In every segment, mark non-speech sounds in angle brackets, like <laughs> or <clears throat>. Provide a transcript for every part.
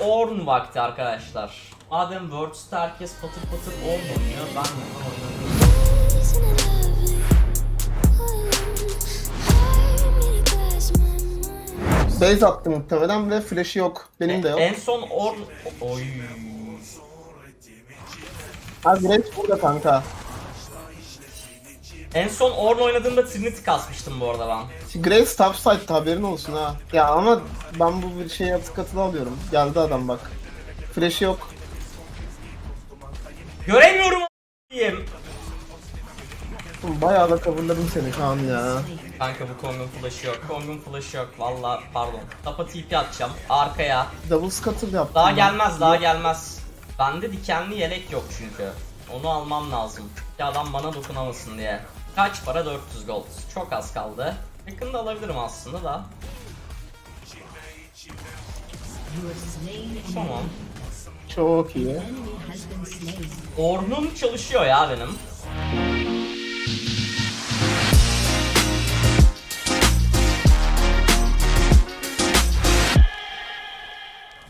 Orn vakti arkadaşlar. Madem Worlds'ta herkes patır patır Orn oynuyor, ben de mind. Base attı muhtemelen ve flash'ı yok. Benim de yok. En son Orn... Oy. Ha Graves burada kanka. En son Orn oynadığımda Trinity kasmıştım bu arada ben. Graves top side'da haberin olsun ha. Ya ama ben bu bir şeye atık katılı alıyorum. Geldi adam bak. Flash'ı yok. Göremiyorum a**ayım. Oğlum Bayağı da coverladım seni şu an ya. Kanka bu Kong'un flash'ı yok. Kong'un flash'ı yok. Valla pardon. Tapa TP atacağım. Arkaya. Double scuttle yaptım. Daha ben. gelmez daha gelmez. Bende dikenli yelek yok çünkü. Onu almam lazım. Ki adam bana dokunamasın diye. Kaç para? 400 gold. Çok az kaldı. Yakında alabilirim aslında da. Tamam. Çok iyi. Ornum çalışıyor ya benim.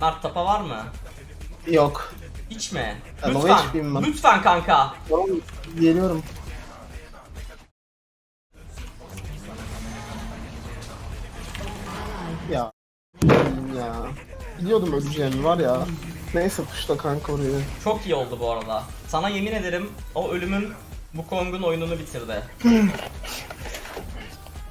Mert tapa var mı? Yok. Hiç mi? Lütfen. Lütfen kanka. Tamam geliyorum. Ya. Biliyordum öleceğimi var ya. Neyse puşla kanka orayı. Çok iyi oldu bu arada. Sana yemin ederim o ölümün bu Kong'un oyununu bitirdi.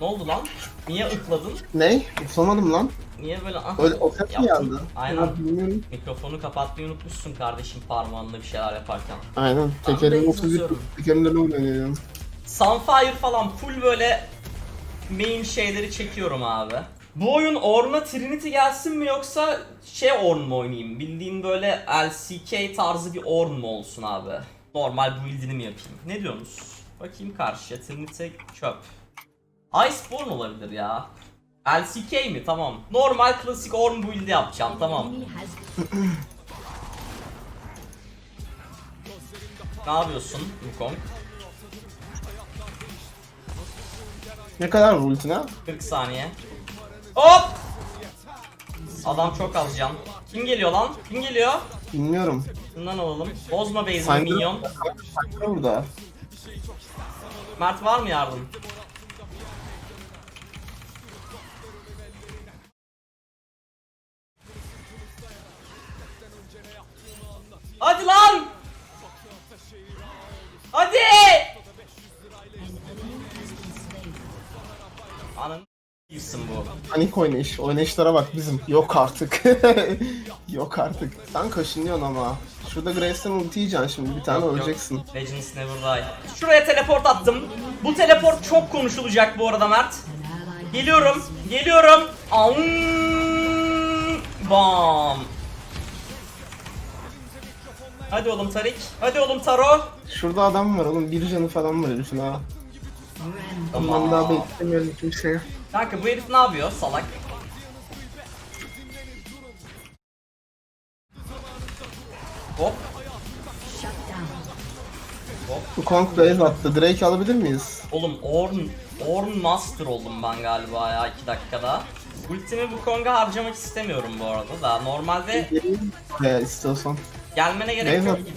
ne oldu lan? Niye ıkladın? Ney? Utlamadım lan. Niye böyle ah Öyle o ses mi geldi? Aynen. Ya, bilmiyorum. Mikrofonu kapatmayı unutmuşsun kardeşim parmağınla bir şeyler yaparken. Aynen. Ben de Tekerim 31. yazıyorum. Tekerimde ne oynuyorum? Sunfire falan full böyle main şeyleri çekiyorum abi. Bu oyun Orn'a Trinity gelsin mi yoksa şey Orn mu oynayayım? Bildiğin böyle LCK tarzı bir Orn mu olsun abi? Normal build'ini mi yapayım? Ne diyorsunuz? Bakayım karşıya Trinity çöp. Iceborne olabilir ya. LCK mi? Tamam. Normal klasik Orn build'i yapacağım tamam. ne yapıyorsun Wukong? Ne kadar ultine? 40 saniye. Hop! Adam çok az can. Kim geliyor lan? Kim geliyor? Bilmiyorum. Bundan alalım. Bozma base'ini Sanki- minyon. Burada. Mert var mı yardım? Panik oynayış. Oynayışlara bak bizim. Yok artık. <laughs> Yok artık. Sen kaşınıyorsun ama. Şurada Graves'ten ulti yiyeceksin şimdi. Bir tane Yok, yok. öleceksin. Legends never die. Şuraya teleport attım. Bu teleport çok konuşulacak bu arada Mert. Geliyorum, geliyorum. Aum, bam. Hadi oğlum Tarik. Hadi oğlum Taro. Şurada adam var oğlum. Bir canı falan var herifin ha. Ondan daha beklemiyorum kimseye. Kanka bu herif ne yapıyor salak? Hop. Bu Kong base attı. Drake alabilir miyiz? Oğlum Orn, Orn Master oldum ben galiba ya 2 dakikada. Ultimi bu Kong'a harcamak istemiyorum bu arada da. Normalde Geleyim. Veya istiyorsan. gelmene gerek yok gibi.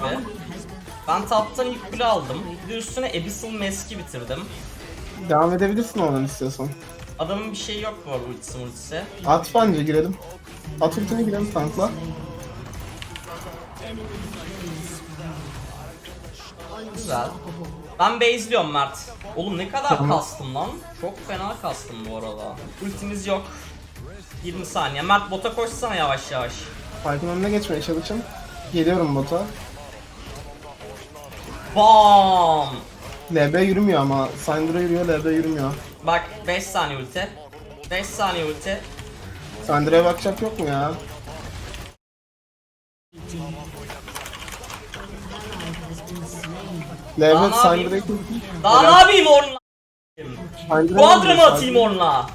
Ben taptan ilk kule aldım. Bir de üstüne Abyssal Mask'i bitirdim. Devam edebilirsin oradan istiyorsan. Adamın bir şeyi yok bu arada ultisi multisi. At bence girelim. At ultine girelim tankla. Güzel. Ben base'liyorum Mert. Oğlum ne kadar Tamam. kastım lan. Çok fena kastım bu arada. Ultimiz yok. 20 saniye. Mert bota koşsana yavaş yavaş. Fight'ın önüne geçmeye çalışın. Geliyorum bota. Bam! LB yürümüyor ama. Syndra yürüyor, LB yürümüyor. Bak 5 saniye ulti. 5 saniye ulti. Syndra'ya bakacak yok mu ya? Daha LB ne? Syndra'yı Daha ne yapayım? Syndra Quadra mı atayım. Orn'la?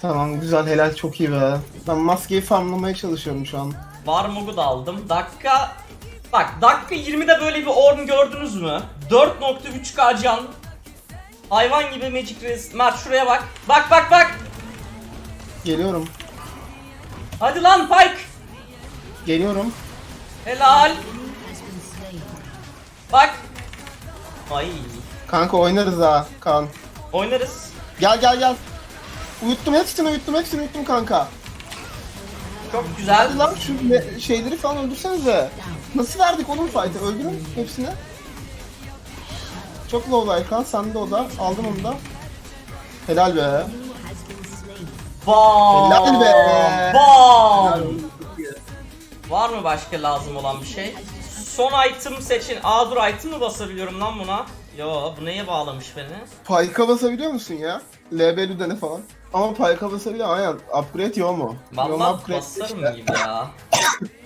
Tamam güzel helal çok iyi be. Ben maskeyi farmlamaya çalışıyorum şu an. Varmog'u da aldım. Dakika... Bak dakika 20'de böyle bir Orn gördünüz mü? 4.3k can. Hayvan gibi Magic Resist. Mert şuraya bak. Bak bak bak. Geliyorum. Hadi lan Pike. Geliyorum. Helal. Bak. Ay. Kanka oynarız ha Kaan. Oynarız. Gel gel gel. Uyuttum hepsini uyuttum hepsini uyuttum kanka. Çok güzel. Hadi lan şu ne- şeyleri falan öldürsenize. Nasıl verdik oğlum fight'ı? Öldürün hepsini. Çok low Kaan sen de o da. Aldım onu da. Helal be. Bam. Helal be. Bam. Var mı başka lazım olan bir şey? Son item seçin. Aa dur item mı basabiliyorum lan buna? Yo bu neye bağlamış beni? Payka basabiliyor musun ya? LB Lüden'e falan. Ama Payka basabiliyor aynen. Upgrade yo mu? Upgrade basarım gibi ya. <laughs>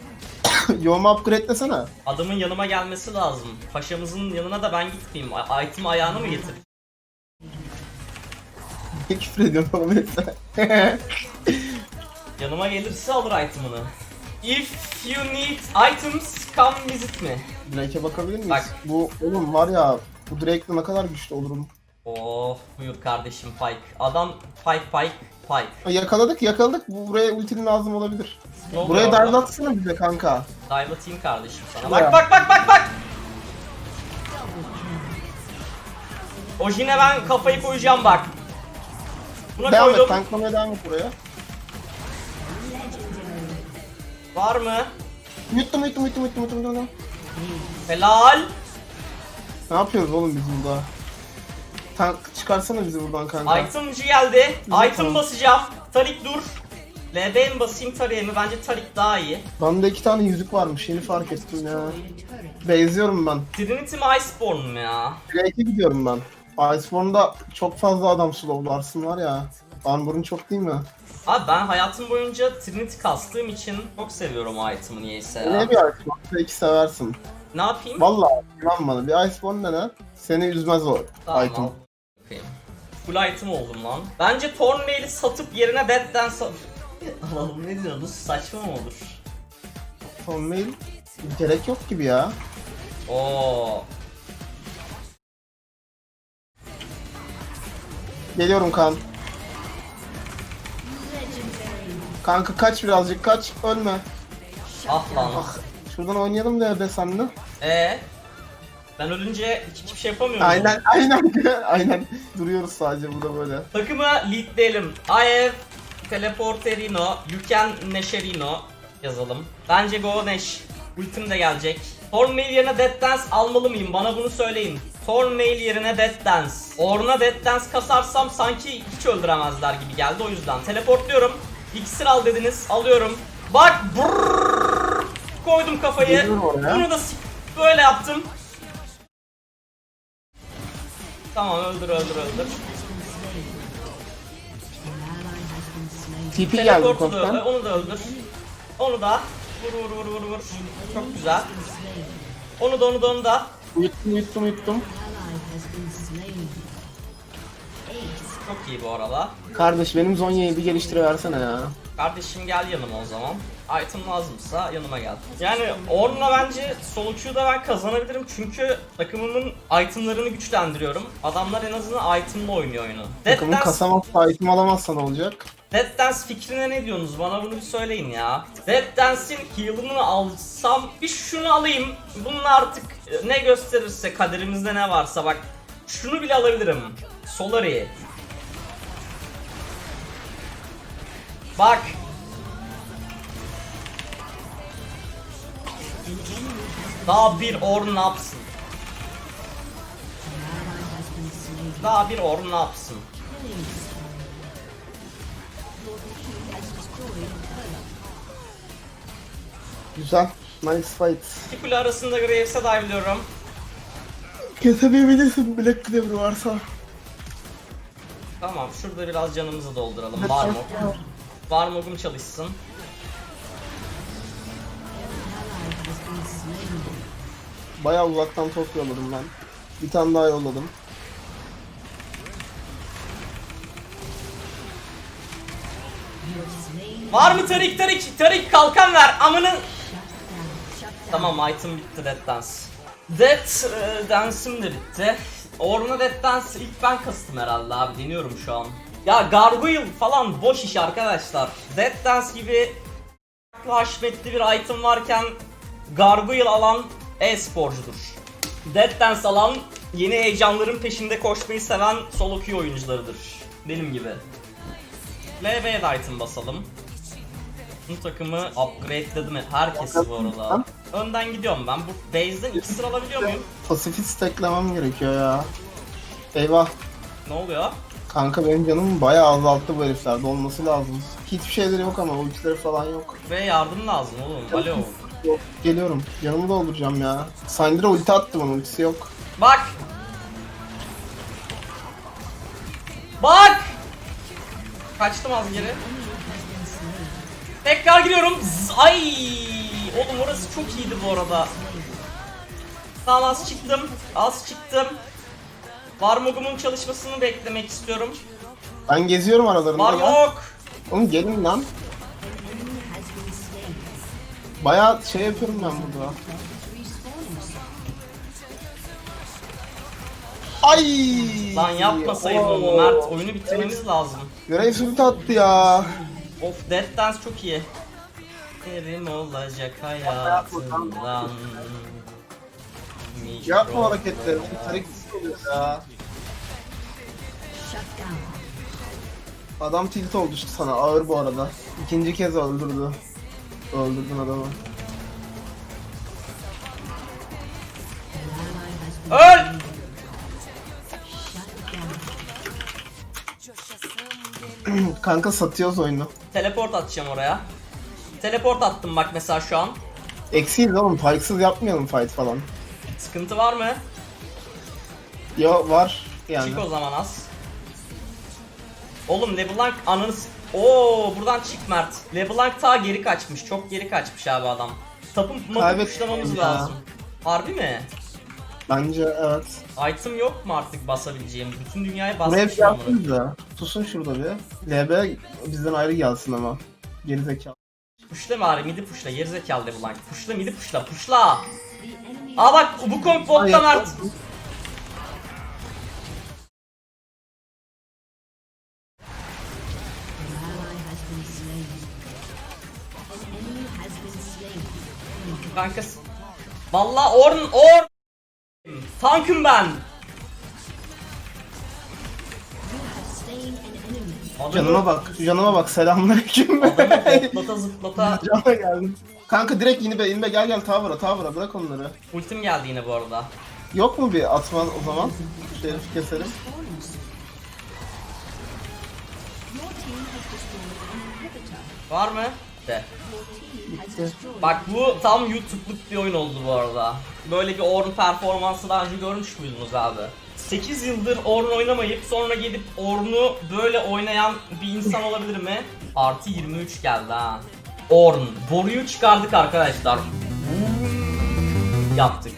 <laughs> yo mu upgrade desene. Adamın yanıma gelmesi lazım. Paşamızın yanına da ben gitmeyeyim. Item ayağını mı getir? <laughs> Ne küfür ediyorsun oğlum. <laughs> Yanıma gelirse alır item'ını. If you need items, come visit me. Drake'e bakabilir miyiz? Bak. Bu oğlum var ya bu Drake'le ne kadar güçlü olurum. Oh buyur kardeşim Pike. Adam Pike Pike Pike. Yakaladık yakaladık. Bu buraya ultinin lazım olabilir. Oldu Buraya dive atsana bize kanka. Atayım kardeşim sana. Bak bak bak bak bak. O yine ben kafayı koyacağım bak. Buna Devam et koydum. tanklamaya devam et buraya. Var mı? Yuttum yuttum yuttum yuttum yuttum yuttum. Helal. Ne yapıyoruz oğlum biz burada? Tank çıkarsana bizi buradan kanka. Itemci geldi. Güzel, Item tamam. basacağım. Tarik dur. LB mi basayım Tarik'e mi? Bence Tarik daha iyi. Bende iki tane yüzük varmış yeni fark ettim ya. Benziyorum ben. Trinity mi Iceborne mu ya? Drake'e gidiyorum ben. Iceborne'da çok fazla adam slowlarsın var ya. Armor'un çok değil mi? Abi ben hayatım boyunca Trinity kastığım için çok seviyorum o item'ı niyeyse ya. Ne bir Iceborne? Belki seversin. Ne yapayım? Vallahi güven bana. Bir Iceborne dene. Seni üzmez o Tamam, item. Bakayım. Full item oldum lan. Bence Thornmail'i satıp yerine Dead Dance al- <laughs> alalım. Ne diyorsun? Saçma mı olur? Son mail gerek yok gibi ya. Oo. Geliyorum kan. Kanka kaç birazcık kaç ölme. Ah lan. Ah şuradan oynayalım da be senle. Ee? Ben ölünce hiç- hiçbir şey yapamıyor muyum? Aynen aynen <laughs> aynen duruyoruz sadece burada böyle. Takımı leadleyelim. I have Teleporterino, You can Nesherino yazalım. Bence Go Nesh. Ultim de gelecek. Thornmail yerine Death Dance almalı mıyım? Bana bunu söyleyin. Thornmail yerine Death Dance. Orna Death Dance kasarsam sanki hiç öldüremezler gibi geldi o yüzden. Teleportluyorum. İksir al dediniz. Alıyorum. Bak brrrr, koydum kafayı. Bunu da böyle yaptım. Tamam öldür öldür öldür. TP geldi Teleport da koptan. onu da öldür. Onu da vur vur vur vur vur. Çok güzel. Onu da onu da onu da. Uyuttum uyuttum uyuttum. Çok iyi bu arada. Kardeş benim Zonya'yı bir geliştiriversene ya. Kardeşim gel yanıma o zaman. Item lazımsa yanıma gel. Yani Ornn'la bence solo queue'da ben kazanabilirim çünkü takımımın itemlarını güçlendiriyorum. Adamlar en azından item'la oynuyor oyunu. Death Takımın Dance, kasamazsa item alamazsa ne olacak? Death Dance fikrine ne diyorsunuz? Bana bunu bir söyleyin ya. Death Dance'in heal'ını alsam bir şunu alayım. Bunun artık e, ne gösterirse kaderimizde ne varsa bak. Şunu bile alabilirim. Solari. Bak. Daha bir Orn ne yapsın? Daha bir Orn ne yapsın? Güzel. Nice fight. İki kule arasında Graves'e dive'lıyorum. Kesemeyebilirsin Black Cleaver varsa. Tamam şurada biraz canımızı dolduralım. Varmok. Varmok'um çalışsın. Bayağı uzaktan top yolladım ben. Bir tane daha yolladım. Var mı Tarik Tarik? Tarik kalkan ver amının. Tamam item bitti Dead Dance. Dead e, Dance'ım da bitti. Orna Dead Dance ilk ben kastım herhalde abi deniyorum şu an. Ya Gargoyle falan boş iş arkadaşlar. Dead Dance gibi haşmetli bir item varken Gargoyle alan e-sporcudur. Dead Dance alan yeni heyecanların peşinde koşmayı seven solo queue oyuncularıdır. Benim gibi. LB'ye de item basalım. Bu takımı upgrade'ledi mi? Herkesi bu arada. Önden gidiyorum ben. Bu base'den iksir alabiliyor muyum? Pasifi steklemem gerekiyor ya. Eyvah. Ne oluyor? Kanka benim canım bayağı azalttı bu heriflerde olması lazım. Hiçbir şeyleri yok ama ultileri falan yok. Ve yardım lazım oğlum. Alo. Yok geliyorum. Canımı dolduracağım ya. Syndra ulti attı bana ultisi yok. Bak! Bak! Kaçtım az geri. Tekrar giriyorum. Zzz, Ay! Oğlum orası çok iyiydi bu arada. Tamam az çıktım. Az çıktım. Varmog'umun çalışmasını beklemek istiyorum. Ben geziyorum aralarında ya. Varmog! Oğlum gelin lan. Bayağı şey yapıyorum ben burada. Ay! Lan yapmasaydın onu. Mert. Oyunu bitirmemiz lazım. Graves ulti attı ya. Of Dead Dance çok iyi. Erim olacak hayatından. Yapma hareketleri. Oluyor ya. Adam tilt oldu işte sana ağır bu arada. İkinci kez öldürdü. Öldürdün adamı. Öl! <clears throat> Kanka satıyoruz oyunu. Teleport atacağım oraya. Teleport attım bak mesela şu an. Eksiyiz oğlum. Parksız yapmayalım fight falan. Sıkıntı var mı? Yo var yani. Çık o zaman az. Oğlum LeBlanc ananı Oo buradan çık Mert. LeBlanc ta geri kaçmış. Çok geri kaçmış abi adam. Tapın mapı ya. lazım. Harbi mi? Bence evet. Item yok mu artık basabileceğim? Bütün dünyayı Buraya bir da. Susun şurada bir. LB bizden ayrı gelsin ama. Geri zekalı. Puşla bari midi puşla gerizekalı LeBlanc. Puşla midi puşla puşla. Aa bak bu komp botta Mert. Kankas. Valla Orn Orn. Tankım ben. Adamı, Canıma bak. Canıma bak. Selamünaleyküm. adamı zıplata <laughs> zıplata. Cana geldim. Kanka direkt inbe inbe gel gel tavıra tavıra bırak onları. Ultim geldi yine bu arada. Yok mu bir atman o zaman? Şerif keselim. Var mı? De. Bitti. Bak bu tam YouTube'luk bir oyun oldu bu arada. Böyle bir Orn performansı daha önce görmüş müydünüz abi? 8 yıldır Orn oynamayıp sonra gelip Orn'u böyle oynayan bir insan olabilir mi? Artı 23 geldi ha. Orn. Boruyu çıkardık arkadaşlar. Yaptık.